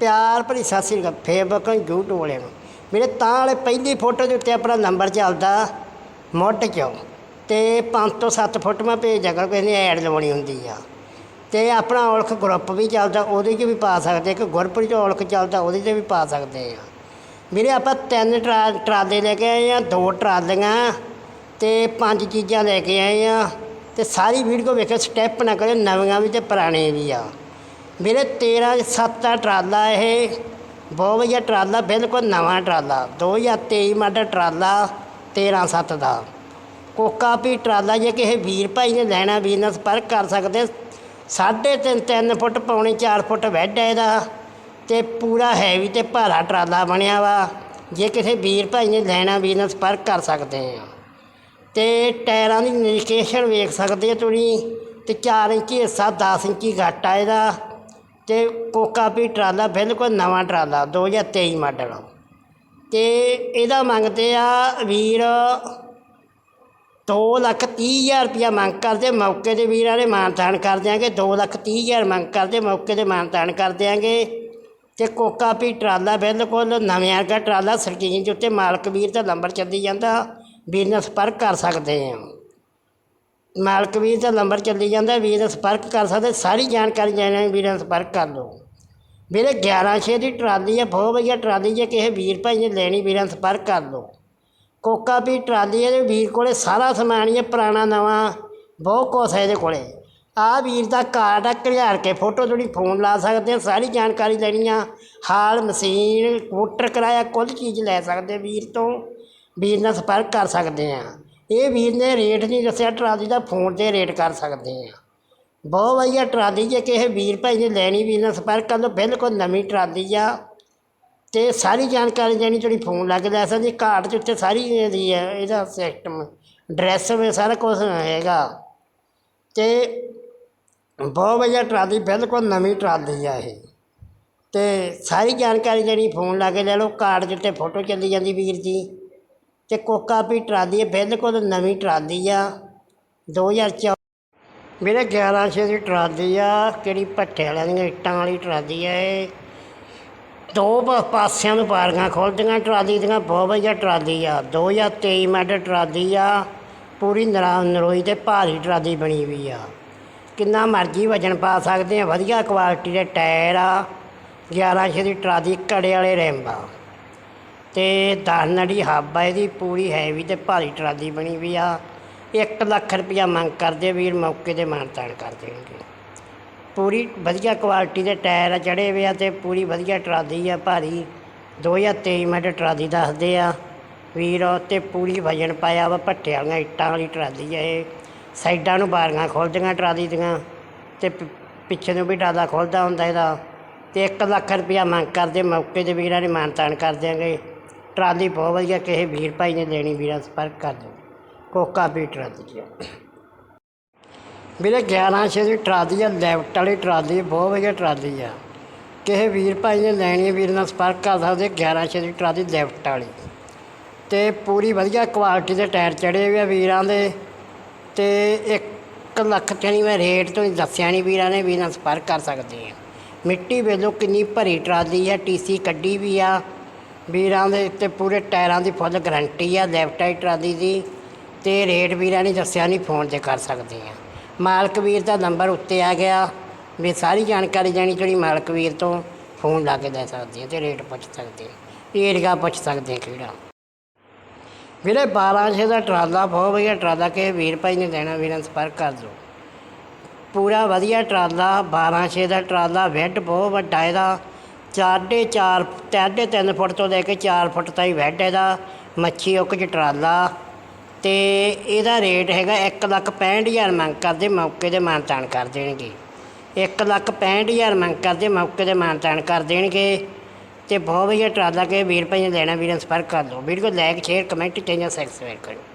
ਪਿਆਰ ਭਰੀ ਸਤਿ ਸ੍ਰੀ ਅਕਾਲ। Facebook YouTube ਵਾਲਿਆਂ ਨੂੰ। ਮੇਰੇ ਤਾਂ ਵਾਲੇ ਪਹਿਲੀ ਫੋਟੋ ਦੇ ਉੱਤੇ ਆਪਣਾ ਨੰਬਰ ਚੱਲਦਾ, ਮੁੱਢ ਚੋਂ। ਤੇ 5 ਤੋਂ 7 ਫੋਟੋਆਂ ਭੇਜ ਦਿਆ ਕਰੋ, ਕਿਸੇ ਨੇ ਐਡ ਲਵਾਉਣੀ ਹੁੰਦੀ ਆ। ਤੇ ਆਪਣਾ ਔਲਖ ਗਰੁੱਪ ਵੀ ਚੱਲਦਾ, ਉਹਦੇ 'ਚ ਵੀ ਪਾ ਸਕਦੇ ਇੱਕ ਗੁਰਪ੍ਰੀਤ ਚ ਔਲਖ ਚੱਲਦਾ, ਉਹਦੇ 'ਚ ਵੀ ਪਾ ਸਕਦੇ ਆ। ਵੀਰੇ, ਆਪਾਂ ਤਿੰਨ ਟਰਾ, ਟਰਾਲੇ ਲੈ ਕੇ ਆਏ ਆ, ਦੋ ਟਰਾਲੀਆਂ ਤੇ ਪੰਜ ਚੀਜ਼ਾਂ ਲੈ ਕੇ ਆਏ ਆ। ਤੇ ਸਾਰੀ ਵੀਡੀਓ ਵੇਖੋ ਸਟੈਪ ਨਾ ਕਰੇ ਨਵੀਆਂ ਵੀ ਤੇ ਪੁਰਾਣੇ ਵੀ ਆ। ਵੀਰੇ 13 ਸੱਤ ਦਾ ਟਰਾਲਾ ਇਹ, ਬਹੁਤ ਵਧੀਆ ਟਰਾਲਾ, ਬਿਲਕੁਲ ਨਵਾਂ ਟਰਾਲਾ। 2023 ਮਾਡਲ ਟਰਾਲਾ 13 ਸੱਤ ਦਾ। ਕੋਕਾ ਵੀ ਟਰਾਲਾ, ਜੇ ਕਿਸੇ ਵੀਰ ਭਾਈ ਨੇ ਲੈਣਾ ਬਿਜਨਸ ਨਾਲ ਕਰ ਸਕਦੇ। ਸਾਢੇ ਤਿੰਨ ਤਿੰਨ ਫੁੱਟ ਪੌਣੇ 4 ਫੁੱਟ ਵੈਡ ਹੈ ਇਹਦਾ। ਤੇ ਪੂਰਾ ਹੈਵੀ ਤੇ ਭਾਰਾ ਟਰਾਲਾ ਬਣਿਆ ਵਾ। ਜੇ ਕਿਸੇ ਵੀਰ ਭਾਈ ਨੇ ਲੈਣਾ, ਵੀਰ ਨਾਲ ਸੰਪਰਕ ਕਰ ਸਕਦੇ ਆ ਤੇ ਟਾਇਰਾਂ ਦੀ ਨਿਕੇਸ਼ਨ ਵੇਖ ਸਕਦੇ ਆ ਤੁਸੀਂ। ਤੇ 4 ਇੰਚੀ ਹਿੱਸਾ 10 ਇੰਚੀ ਘੱਟ ਆ ਇਹਦਾ। ਅਤੇ ਕੋਕਾ ਪੀ ਟਰਾਲਾ, ਬਿਲਕੁਲ ਨਵਾਂ ਟਰਾਲਾ 2023 ਮਾਡਲ। ਅਤੇ ਇਹਦਾ ਮੰਗਦੇ ਆ ਵੀਰ ਦੋ ਲੱਖ ਤੀਹ ਹਜ਼ਾਰ ਰੁਪਈਆ ਮੰਗ ਕਰਦੇ, ਮੌਕੇ ਦੇ ਵੀਰਾਂ ਨੇ ਮਾਨਤਾਨ ਕਰ ਦਿਆਂਗੇ, ਦੋ ਲੱਖ ਤੀਹ ਹਜ਼ਾਰ ਮੰਗ ਕਰਦੇ, ਮੌਕੇ ਦੇ ਮਾਨਤਾਨ ਕਰ ਦਿਆਂਗੇ। ਅਤੇ ਕੋਕਾ ਪੀ ਟਰਾਲਾ, ਬਿਲਕੁਲ ਨਵੇਂ ਵਰਗਾ ਟਰਾਲਾ, ਸਕਰੀਨ ਦੇ ਉੱਤੇ ਮਾਲਕ ਵੀਰ ਦਾ ਨੰਬਰ ਚੱਲੀ ਜਾਂਦਾ ਵੀਰ ਨਾਲ ਸੰਪਰਕ ਕਰ ਸਕਦੇ ਆ ਮਾਲਕ ਵੀਰ ਦਾ ਨੰਬਰ ਚੱਲੀ ਜਾਂਦਾ, ਵੀਰ ਦਾ ਸੰਪਰਕ ਕਰ ਸਕਦੇ, ਸਾਰੀ ਜਾਣਕਾਰੀ ਲੈਣੀ ਵੀਰ ਨਾਲ ਸੰਪਰਕ ਕਰ ਲਓ। ਵੀਰੇ 11 ਛੇ ਦੀ ਟਰਾਲੀ ਆ, ਬਹੁਤ ਵਧੀਆ ਟਰਾਲੀ ਜੇ ਕਿਸੇ ਵੀਰ ਭਾਈ ਨੇ ਲੈਣੀ, ਵੀਰਾਂ ਸੰਪਰਕ ਕਰ ਲਓ। ਕੋਕਾ ਵੀ ਟਰਾਲੀ ਹੈ ਵੀਰ ਕੋਲੇ ਸਾਰਾ ਸਮਾਨ ਹੀ ਹੈ ਪੁਰਾਣਾ, ਨਵਾਂ, ਬਹੁਤ ਕੁਛ ਹੈ ਇਹਦੇ ਕੋਲੇ। ਆ ਵੀਰ ਦਾ ਕਾਰਡ ਆ ਘਲਿਆਰ ਕੇ ਫੋਟੋ ਜਿਹੜੀ ਫੋਨ ਲਾ ਸਕਦੇ ਆ, ਸਾਰੀ ਜਾਣਕਾਰੀ ਲੈਣੀ ਆ। ਹਾਲ, ਮਸ਼ੀਨ ਮੋਟਰ ਕਿਰਾਇਆ, ਕੁੱਲ ਚੀਜ਼ ਲੈ ਸਕਦੇ ਵੀਰ ਤੋਂ, ਵੀਰ ਨਾਲ ਸੰਪਰਕ ਕਰ ਸਕਦੇ ਆ। ਇਹ ਵੀਰ ਨੇ ਰੇਟ ਨਹੀਂ ਦੱਸਿਆ, ਟਰਾਲੀ ਦਾ ਫੋਨ ਤੇ ਰੇਟ ਕਰ ਸਕਦੇ ਆ। ਬਹੁਤ ਵਧੀਆ ਟਰਾਲੀ, ਜੇ ਕਿਸੇ ਵੀਰ ਭਾਈ ਨੇ ਲੈਣੀ ਵੀਰ ਨਾਲ ਸੰਪਰਕ ਕਰ ਲਓ ਬਿਲਕੁਲ ਨਵੀਂ ਟਰਾਲੀ ਆ ਤੇ ਸਾਰੀ ਜਾਣਕਾਰੀ ਦੇਣੀ, ਜਿਹੜੀ ਫੋਨ ਲੱਗ ਲੈ ਸਕਦੀ ਘਾਟ 'ਚ ਉੱਤੇ ਸਾਰੀ ਇਹਦੀ ਹੈ ਇਹਦਾ ਸਿਸਟਮ ਡਰੈਸ ਵਿੱਚ ਸਾਰਾ ਕੁਝ ਹੈਗਾ। ਤੇ ਬਹੁਤ ਵਧੀਆ ਟਰਾਲੀ, ਬਿਲਕੁਲ ਨਵੀਂ ਟਰਾਲੀ ਆ ਇਹ। ਤੇ ਸਾਰੀ ਜਾਣਕਾਰੀ ਜਿਹੜੀ ਫੋਨ ਲਾ ਕੇ ਲੈ ਲਓ ਕਾਰਡ ਦੇ ਉੱਤੇ ਫੋਟੋ ਚੱਲੀ ਜਾਂਦੀ ਵੀਰ ਜੀ। ਤੇ ਕੋਕਾ ਵੀ ਟਰਾਲੀ ਹੈ ਬਿਲਕੁਲ ਨਵੀਂ ਟਰਾਲੀ ਆ। 2004 ਮੇਰੇ 11 ਛੇ ਦੀ ਟਰਾਲੀ ਆ, ਕਿਹੜੀ ਭੱਠੇ ਵਾਲਿਆਂ ਦੀਆਂ ਇੱਟਾਂ ਵਾਲੀ ਟਰਾਲੀ ਆ ਇਹ। ਦੋ ਪ- ਪਾਸਿਆਂ ਨੂੰ ਪਾਰਕਾਂ ਖੋਲਦੀਆਂ ਟਰਾਲੀ ਦੀਆਂ ਬਹੁਤ ਵਧੀਆ ਟਰਾਲੀ ਆ। 2023 ਮਾਡਲ ਟਰਾਲੀ ਆ, ਪੂਰੀ ਨਰਾ ਨਰੋਈ ਤੇ ਭਾਰੀ ਟਰਾਲੀ ਬਣੀ ਹੋਈ ਆ। ਕਿੰਨਾ ਮਰਜ਼ੀ ਵਜਨ ਪਾ ਸਕਦੇ ਆ, ਵਧੀਆ ਕੁਆਲਿਟੀ ਦੇ ਟਾਇਰ ਆ। 11 ਛੇ ਦੀ ਟਰਾਲੀ ਕੜੇ ਵਾਲੇ ਰਿੰਮ ਆ। ਤੇ ਦਸਨੜੀ ਹੱਬ ਆ, ਇਹਦੀ ਪੂਰੀ ਹੈਵੀ ਤੇ ਭਾਰੀ ਟਰਾਲੀ ਬਣੀ ਵੀ ਆ। 1 ਲੱਖ ਰੁਪਇਆ ਮੰਗ ਕਰਦੇ ਵੀਰ, ਮੌਕੇ ਤੇ ਮਾਨਤਾਨ ਕਰ ਦੇਣਗੇ। ਪੂਰੀ ਵਧੀਆ ਕੁਆਲਿਟੀ ਦੇ ਟਾਇਰ ਆ, ਚੜੇ ਹੋਏ ਆ ਤੇ ਪੂਰੀ ਵਧੀਆ ਟਰਾਲੀ ਆ, ਭਾਰੀ। 2023 ਮਾਡਲ ਟਰਾਲੀ ਦੱਸਦੇ ਆ। ਵੀਰ ਤੇ ਪੂਰੀ ਵਜਨ ਪਾਇਆ ਵਾ, ਭੱਠੇ ਵਾਲੀਆਂ ਇੱਟਾਂ ਵਾਲੀ ਟਰਾਲੀ ਆ ਇਹ। ਸਾਈਡਾਂ ਨੂੰ ਬਾਰੀਆਂ ਖੋਲ੍ਹਦੀਆਂ ਟਰਾਲੀ ਦੀਆਂ ਤੇ ਪਿੱਛੇ ਨੂੰ ਵੀ ਡਾਲਾ ਖੁੱਲਦਾ ਹੁੰਦਾ ਇਹਦਾ। ਤੇ 1 ਲੱਖ ਰੁਪਇਆ ਮੰਗ ਕਰਦੇ, ਮੌਕੇ 'ਤੇ ਵੀਰਾਂ ਨੇ ਮਾਨਤਾਨ ਕਰ ਦਿਆਂਗੇ। ਟਰਾਲੀ ਬਹੁਤ ਵਧੀਆ, ਕਿਸੇ ਵੀਰ ਭਾਈ ਨੇ ਲੈਣੀ, ਵੀਰਾਂ ਸੰਪਰਕ ਕਰ ਦਿਓ ਕੋਕਾ ਵੀ ਟਰਾਲੀ ਆ। ਵੀਰੇ 11 ਛੇ ਦੀ ਟਰਾਲੀ ਆ, ਲੈਫਟ ਵਾਲੀ ਟਰਾਲੀ ਬਹੁਤ ਵਧੀਆ ਟਰਾਲੀ ਆ। ਕਿਸੇ ਵੀਰ ਭਾਈ ਨੇ ਲੈਣੀ ਹੈ ਵੀਰ ਨਾਲ ਸੰਪਰਕ ਕਰ ਸਕਦੇ 11 ਛੇ ਦੀ ਟਰਾਲੀ ਲੈਫਟ ਵਾਲੀ। ਤੇ ਪੂਰੀ ਵਧੀਆ ਕੁਆਲਿਟੀ ਦੇ ਟਾਇਰ ਚੜੇ ਹੋਏ ਆ ਵੀਰਾਂ ਦੇ। ਤੇ 1 ਲੱਖ ਚਣੀ ਮੈਂ ਰੇਟ ਤੋਂ ਦੱਸਿਆ ਨਹੀਂ ਵੀਰਾਂ ਨੇ, ਵੀਰ ਨਾਲ ਸੰਪਰਕ ਕਰ ਸਕਦੇ ਆ। ਮਿੱਟੀ ਵੇਲੋ ਕਿੰਨੀ ਭਰੀ ਟਰਾਲੀ ਆ ਟੀਸੀ ਕੱਢੀ ਵੀ ਆ। ਵੀਰਾਂ ਦੇ ਉੱਤੇ ਪੂਰੇ ਟਾਇਰਾਂ ਦੀ ਫੁੱਲ ਗਾਰੰਟੀ ਆ ਲੈਫਟ ਵਾਲੀ ਟਰਾਲੀ ਦੀ ਤੇ ਰੇਟ ਵੀਰਾਂ ਨੇ ਦੱਸਿਆ ਨਹੀਂ ਫੋਨ ਤੇ ਕਰ ਸਕਦੇ ਆ। ਮਾਲਕ ਵੀਰ ਦਾ ਨੰਬਰ ਉੱਤੇ ਆ ਗਿਆ। ਵੀ ਸਾਰੀ ਜਾਣਕਾਰੀ ਜਾਣੀ ਜਿਹੜੀ ਮਾਲਕ ਵੀਰ ਤੋਂ ਫੋਨ ਲਾ ਕੇ ਦੇ ਸਕਦੇ ਆ ਤੇ ਰੇਟ ਪੁੱਛ ਸਕਦੇ ਆ। ਏਰੀਆ ਪੁੱਛ ਸਕਦੇ ਆ ਕਿਹੜਾ। ਵੀਰੇ 1200 ਦਾ ਟਰਾਲਾ ਬਹੁਤ ਵਧੀਆ ਟਰਾਲਾ ਕਿ ਵੀਰ ਭਾਈ ਨੇ ਦੇਣਾ, ਵੀਰਾਂ ਨਾਲ ਸੰਪਰਕ ਕਰ ਦਿਓ। ਪੂਰਾ ਵਧੀਆ ਟਰਾਲਾ 1200 ਦਾ ਟਰਾਲਾ, ਵੈੱਡ ਬਹੁਤ ਵੱਡਾ ਇਹਦਾ। ਚਾਡੇ 4 ਸਾਢੇ ਤਿੰਨ ਫੁੱਟ ਤੋਂ ਲੈ ਕੇ 4 ਫੁੱਟ ਤਾਈਂ ਵੈੱਡ ਇਹਦਾ, ਮੱਛੀ ਉੱਕ ਚ ਟਰਾਲਾ ਤੇ ਇਹਦਾ ਰੇਟ ਹੈਗਾ 1 ਲੱਖ 65000 ਮੰਗ ਕਰਦੇ, ਮੌਕੇ ਦੇ ਮਾਨਤਾਨ ਕਰ ਦੇਣਗੇ। 1 ਲੱਖ 65000 ਮੰਗ ਕਰਦੇ, ਮੌਕੇ ਦੇ ਮਾਨਤਾਨ ਕਰ ਦੇਣਗੇ ਤੇ ਬਹੁਤ ਵਧੀਆ ਟਰਾਲਾ ਕਿ ਵੀਰ ਭਾਈ ਨੇ ਲੈਣਾ, ਵੀਰਾਂ ਸੰਪਰਕ ਕਰ ਲਓ ਵੀਡੀਓ ਲਾਈਕ ਸ਼ੇਅਰ ਕਮੈਂਟ ਤੇ ਜਾਂ ਸਬਸਕ੍ਰਾਈਬ ਕਰੋ